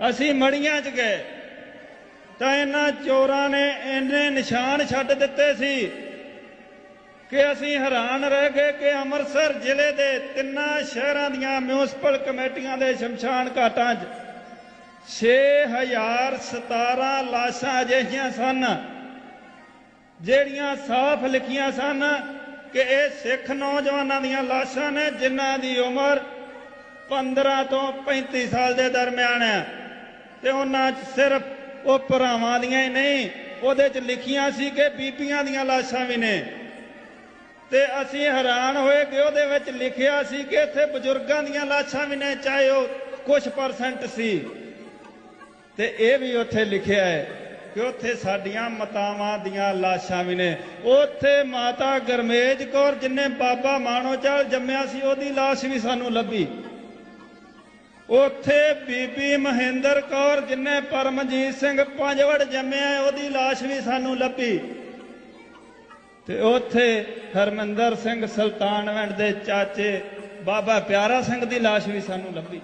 ਅਸੀਂ ਮੜੀਆਂ 'ਚ ਗਏ। ਤਾਂ ਇਹਨਾਂ ਚੋਰਾਂ ਨੇ ਇੰਨੇ ਨਿਸ਼ਾਨ ਛੱਡ ਦਿੱਤੇ ਸੀ ਕਿ ਅਸੀਂ ਹੈਰਾਨ ਰਹਿ ਗਏ ਕਿ ਅੰਮ੍ਰਿਤਸਰ ਜ਼ਿਲ੍ਹੇ ਦੇ ਤਿੰਨਾਂ ਸ਼ਹਿਰਾਂ ਦੀਆਂ ਮਿਊਨਿਸਪਲ ਕਮੇਟੀਆਂ ਦੇ ਸ਼ਮਸ਼ਾਨ ਘਾਟਾਂ 'ਚ 6017 ਲਾਸ਼ਾਂ ਅਜਿਹੀਆਂ ਸਨ, ਜਿਹੜੀਆਂ ਸਾਫ਼ ਲਿਖੀਆਂ ਸਨ ਕਿ ਇਹ ਸਿੱਖ ਨੌਜਵਾਨਾਂ ਦੀਆਂ ਲਾਸ਼ਾਂ ਨੇ, ਜਿਨ੍ਹਾਂ ਦੀ ਉਮਰ 15 ਤੋਂ 35 ਸਾਲ ਦੇ ਦਰਮਿਆਨ ਹੈ। ਤੇ ਉਹਨਾਂ 'ਚ ਸਿਰਫ ਉਹ ਭਰਾਵਾਂ ਦੀਆਂ ਹੀ ਨਹੀਂ, ਉਹਦੇ 'ਚ ਲਿਖੀਆਂ ਸੀ ਕਿ ਬੀਬੀਆਂ ਦੀਆਂ ਲਾਸ਼ਾਂ ਵੀ ਨੇ। ਤੇ ਅਸੀਂ ਹੈਰਾਨ ਹੋਏ ਕਿ ਉਹਦੇ ਵਿੱਚ ਲਿਖਿਆ ਸੀ ਕਿ ਇੱਥੇ ਬਜ਼ੁਰਗਾਂ ਦੀਆਂ ਲਾਸ਼ਾਂ ਵੀ ਨੇ, ਚਾਹੇ ਉਹ ਕੁਝ ਪਰਸੈਂਟ ਸੀ। ਤੇ ਇਹ ਵੀ ਉੱਥੇ ਲਿਖਿਆ ਹੈ ਕਿ ਉੱਥੇ ਸਾਡੀਆਂ ਮਾਤਾਵਾਂ ਦੀਆਂ ਲਾਸ਼ਾਂ ਵੀ ਨੇ। ਉੱਥੇ ਮਾਤਾ ਗਰਮੇਜ ਕੌਰ, ਜਿਨੇ ਬਾਬਾ ਮਾਣੋਚਲ ਜੰਮਿਆ ਸੀ, ਉਹਦੀ ਲਾਸ਼ ਵੀ ਸਾਨੂੰ ਲੱਭੀ। ਉਥੇ ਬੀਬੀ ਮਹਿੰਦਰ ਕੌਰ ਜਿਨੇ ਪਰਮਜੀਤ ਸਿੰਘ ਪੰਜਵੜ ਜੰਮਿਆ ਉਹਦੀ ਲਾਸ਼ ਵੀ ਸਾਨੂੰ ਲੱਭੀ। ਤੇ ਉੱਥੇ ਹਰਮੰਦਰ ਸਿੰਘ ਸੁਲਤਾਨਵਿੰਡ ਦੇ ਚਾਚੇ ਬਾਬਾ ਪਿਆਰਾ ਸਿੰਘ ਦੀ ਲਾਸ਼ ਵੀ ਸਾਨੂੰ ਲੱਭੀ।